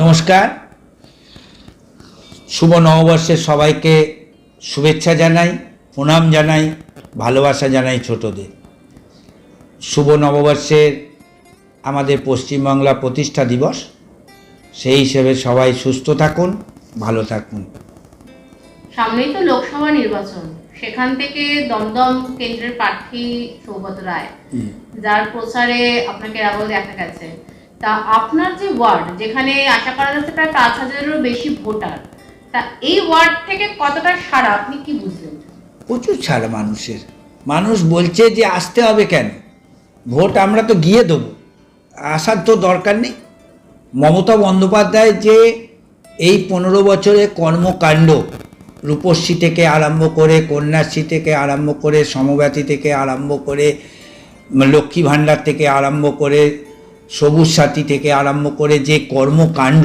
নমস্কার। শুভ নববর্ষের সবাইকে শুভেচ্ছা জানাই প্রণাম জানাই ভালোবাসা জানাই ছোটদের। শুভ নববর্ষের আমাদের পশ্চিমবাংলা প্রতিষ্ঠা দিবস। সেই হিসেবে সবাই সুস্থ থাকুন ভালো থাকুন। সামনেই তো লোকসভা নির্বাচন। সেখান থেকে দমদম কেন্দ্রের প্রার্থী সৌগত রায়। যার প্রচারে আপনাকে রাবল দেখা গেছে। তা আপনার যে ওয়ার্ড যেখানে আশা করা যাচ্ছে প্রায় পাঁচ হাজারেরও বেশি ভোটার, তা এই ওয়ার্ড থেকে কতটা সারা আপনি কি বুঝলেন? প্রচুর ছাড় মানুষের। মানুষ বলছে যে আসতে হবে কেন? ভোট আমরা তো গিয়ে দেবো। আসার তো দরকার নেই। মমতা বন্দ্যোপাধ্যায় যে এই পনেরো বছরে কর্মকাণ্ড, রূপশ্রী থেকে আরম্ভ করে, কন্যাশ্রী থেকে আরম্ভ করে, সমব্যাথী থেকে আরম্ভ করে, লক্ষ্মী ভাণ্ডার থেকে আরম্ভ করে সবুজ সাথী থেকে আরম্ভ করে যে কর্মকাণ্ড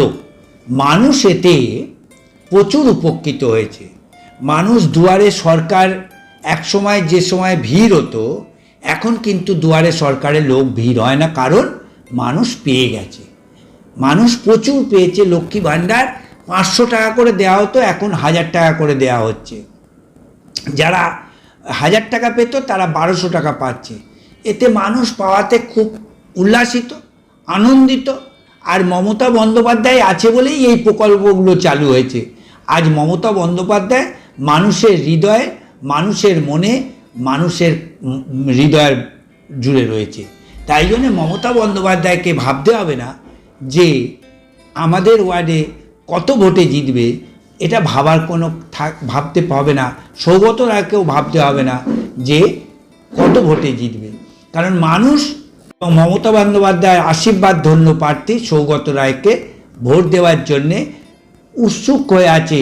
মানুষ এতে প্রচুর উপকৃত হয়েছে। মানুষ দুয়ারে সরকার এক সময় যে সময় ভিড় হতো, এখন কিন্তু দুয়ারে সরকারের লোক ভিড় হয় না, কারণ মানুষ পেয়ে গেছে। মানুষ প্রচুর পেয়েছে, লক্ষ্মী ভাণ্ডার পাঁচশো টাকা করে দেওয়া হতো, এখন হাজার টাকা করে দেওয়া হচ্ছে। যারা হাজার টাকা পেত, তারা বারোশো টাকা পাচ্ছে। এতে মানুষ পাওয়াতে খুব উল্লাসিত। আনন্দিত। আর মমতা বন্দ্যোপাধ্যায় আছে বলেই এই প্রকল্পগুলো চালু হয়েছে। আজ মমতা বন্দ্যোপাধ্যায় মানুষের হৃদয়ে, মানুষের মনে, মানুষের হৃদয়ের জুড়ে রয়েছে। তাই জন্য মমতা বন্দ্যোপাধ্যায়কে ভাবতে হবে না যে আমাদের ওয়ার্ডে কত ভোটে জিতবে, এটা ভাবার কোনো ভাবতে হবে না সৌগত রায়কেও ভাবতে হবে না যে কত ভোটে জিতবে। কারণ মানুষ এবং মমতা বন্দ্যোপাধ্যায়ের আশীর্বাদ ধন্য প্রার্থী সৌগত রায়কে ভোট দেওয়ার জন্যে উৎসুক হয়ে আছে।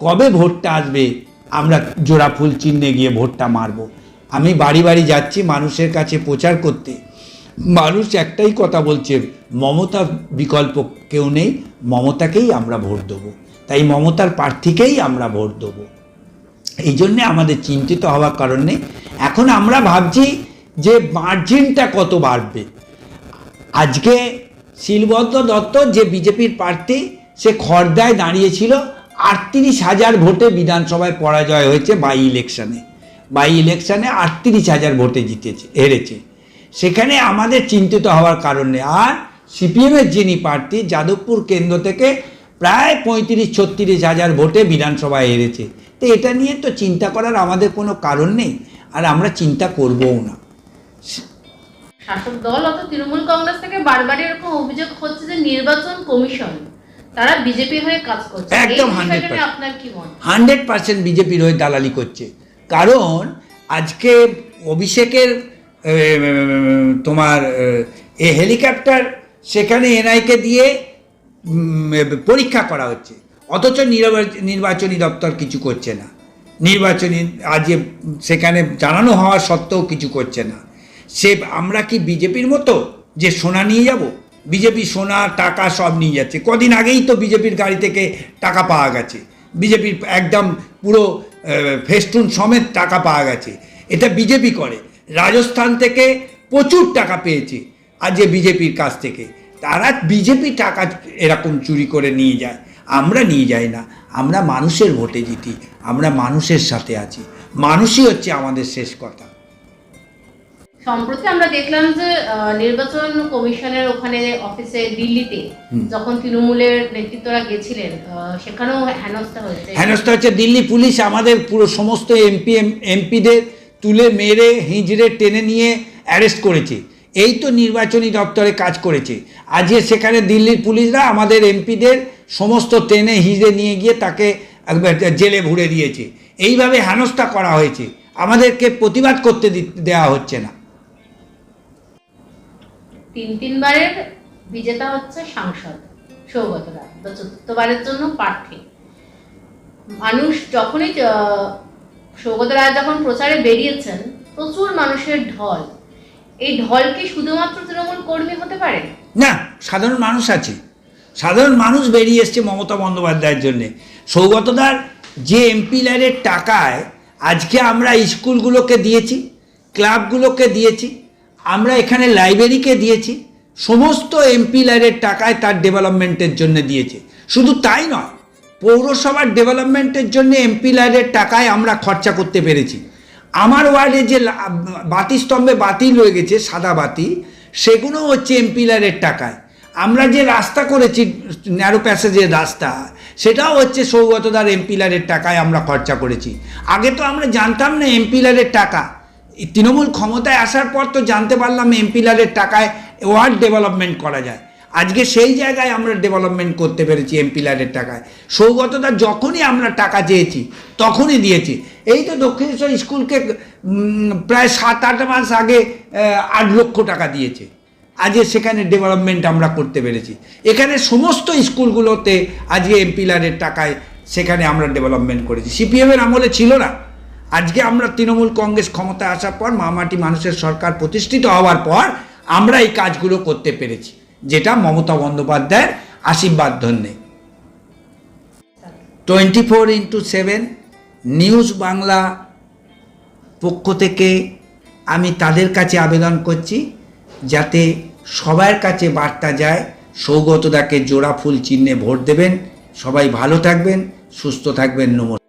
কবে ভোটটা আসবে? আমরা জোড়া ফুল চিহ্নে গিয়ে ভোটটা মারব। আমি বাড়ি বাড়ি যাচ্ছি মানুষের কাছে প্রচার করতে। মানুষ একটাই কথা বলছে, মমতা বিকল্প কেউ নেই, মমতাকেই আমরা ভোট দেবো। তাই মমতার প্রার্থীকেই আমরা ভোট দেবো। এই জন্যে আমাদের চিন্তিত হওয়ার কারণে এখন আমরা ভাবছি যে মার্জিনটা কত বাড়বে? আজকে শিলবদ্ধ দত্ত যে বিজেপির প্রার্থী, সে খর্দায় দাঁড়িয়েছিল, আটত্রিশ হাজার ভোটে বিধানসভায় পরাজয় হয়েছে বাই ইলেকশানে বাই ইলেকশানে আটত্রিশ হাজার ভোটে জিতেছে, হেরেছে। সেখানে আমাদের চিন্তিত হওয়ার কারণ নেই। আর সিপিএমের যিনি প্রার্থী, যাদবপুর কেন্দ্র থেকে প্রায় পঁয়ত্রিশ, ছত্রিশ হাজার ভোটে বিধানসভায় হেরেছে। তো এটা নিয়ে তো চিন্তা করার আমাদের কোনো কারণ নেই। আর আমরা চিন্তা করবও না। শাসক দল অর্থাৎ তৃণমূল কংগ্রেস থেকে বারবার এরকম অভিযোগ হচ্ছে যে নির্বাচন কমিশন তারা বিজেপি হয়ে কাজ করছে। একদম বিষয়টা 100% নিয়ে আপনার কি মত হান্ড্রেড পার্সেন্ট বিজেপির হয়ে দালালি করছে। কারণ আজকে অভিষেকের তোমার এ হেলিকপ্টার সেখানে এনআইকে দিয়ে পরীক্ষা করা হচ্ছে। অথচ নির্বা- নির্বাচনী দপ্তর কিছু করছে না। নির্বাচনী আজ সেখানে জানানো হওয়া সত্ত্বেও কিছু করছে না। সে আমরা কি বিজেপির মতো যে সোনা নিয়ে যাব? বিজেপি সোনা, টাকা সব নিয়ে যাচ্ছে। কদিন আগেই তো বিজেপির গাড়ি থেকে টাকা পাওয়া গেছে। বিজেপির একদম পুরো ফেস্টুন সমেত টাকা পাওয়া গেছে। এটা বিজেপি করে। রাজস্থান থেকে প্রচুর টাকা পেয়েছে আজ যে বিজেপির কাছ থেকে। তারা বিজেপি টাকা এরকম চুরি করে নিয়ে যায়। আমরা নিয়ে যাই না। আমরা মানুষের ভোটে জিতি। আমরা মানুষের সাথে আছি। মানুষই হচ্ছে আমাদের শেষ কথা। সম্প্রতি আমরা দেখলাম যে নির্বাচন কমিশনের ওখানে অফিসে দিল্লিতে যখন তৃণমূলের নেতৃত্বরা গেছিলেন সেখানেও হেনস্থা হয়েছে। হেনস্থা হচ্ছে দিল্লি পুলিশ আমাদের পুরো সমস্ত এমপি এমপিদের তুলে মেরে হিঁচড়ে টেনে নিয়ে অ্যারেস্ট করেছে। এই তো নির্বাচনী দপ্তরে কাজ করেছে। আজকে সেখানে দিল্লির পুলিশরা আমাদের এমপিদের সমস্ত টেনে হিঁচড়ে নিয়ে গিয়ে তাকে জেলে ভুরে দিয়েছে। এইভাবে হেনস্থা করা হয়েছে। আমাদেরকে প্রতিবাদ করতে দেওয়া হচ্ছে না। তিন তিনবারের বিজেতা হচ্ছে সাংসদ সৌগত রায়, বা চতুর্থবারের জন্য প্রার্থী। মানুষ যখনই সৌগত রায় যখন প্রচারে বেরিয়েছেন, প্রচুর মানুষের ঢল। এই ঢল কি শুধুমাত্র তৃণমূল কর্মী হতে পারে? না, সাধারণ মানুষ আছে। সাধারণ মানুষ বেরিয়ে এসছে মমতা বন্দ্যোপাধ্যায়ের জন্যে। সৌগতদার যে এমপি ল্যাডের টাকায় আজকে আমরা স্কুলগুলোকে দিয়েছি, ক্লাবগুলোকে দিয়েছি আমরা এখানে লাইব্রেরিকে দিয়েছি, সমস্ত এমপি লাইনের টাকায় তার ডেভেলপমেন্টের জন্য দিয়েছে। শুধু তাই নয়, পৌরসভার ডেভেলপমেন্টের জন্য এমপি লাইনের টাকায় আমরা খরচা করতে পেরেছি। আমার ওয়ার্ডে যে বাতি স্তম্ভে বাতি রয়ে গেছে, সাদা বাতি, সেগুলো হচ্ছে এমপি লাইনের টাকায়। আমরা যে রাস্তা করেছি ন্যারো প্যাসেজের রাস্তা, সেটাও হচ্ছে সৌগতদার এমপিলারের টাকায় আমরা খরচা করেছি। আগে তো আমরা জানতাম না এমপিলারের টাকা। তৃণমূল ক্ষমতায় আসার পর তো জানতে পারলাম এমপিলারের টাকায় ওয়ার্ড ডেভেলপমেন্ট করা যায়। আজকে সেই জায়গায় আমরা ডেভেলপমেন্ট করতে পেরেছি এমপিলারের টাকায়। সৌগতদার যখনই আমরা টাকা চেয়েছি, তখনই দিয়েছি। এই তো দক্ষিণেশ্বর স্কুলকে প্রায় সাত আট মাস আগে আট লক্ষ টাকা দিয়েছে। আজকে সেখানে ডেভেলপমেন্ট আমরা করতে পেরেছি। এখানে সমস্ত স্কুলগুলোতে আজকে এমপিলারের টাকায় সেখানে আমরা ডেভেলপমেন্ট করেছি। সিপিএমের আমলে ছিল না। আজকে আমরা তৃণমূল কংগ্রেস ক্ষমতায় আসার পর মামাটি মানুষের সরকার প্রতিষ্ঠিত হওয়ার পর আমরা এই কাজগুলো করতে পেরেছি, যেটা মমতা বন্দ্যোপাধ্যায়ের আশীর্বাদ ধন্যে। Twenty four into seven news Bangla পক্ষ থেকে আমি তাদের কাছে আবেদন করছি, যাতে সবার কাছে বার্তা যায়, সৌগতদাকে জোড়া ফুল চিহ্নে ভোট দেবেন। সবাই ভালো থাকবেন, সুস্থ থাকবেন, নমস্কার।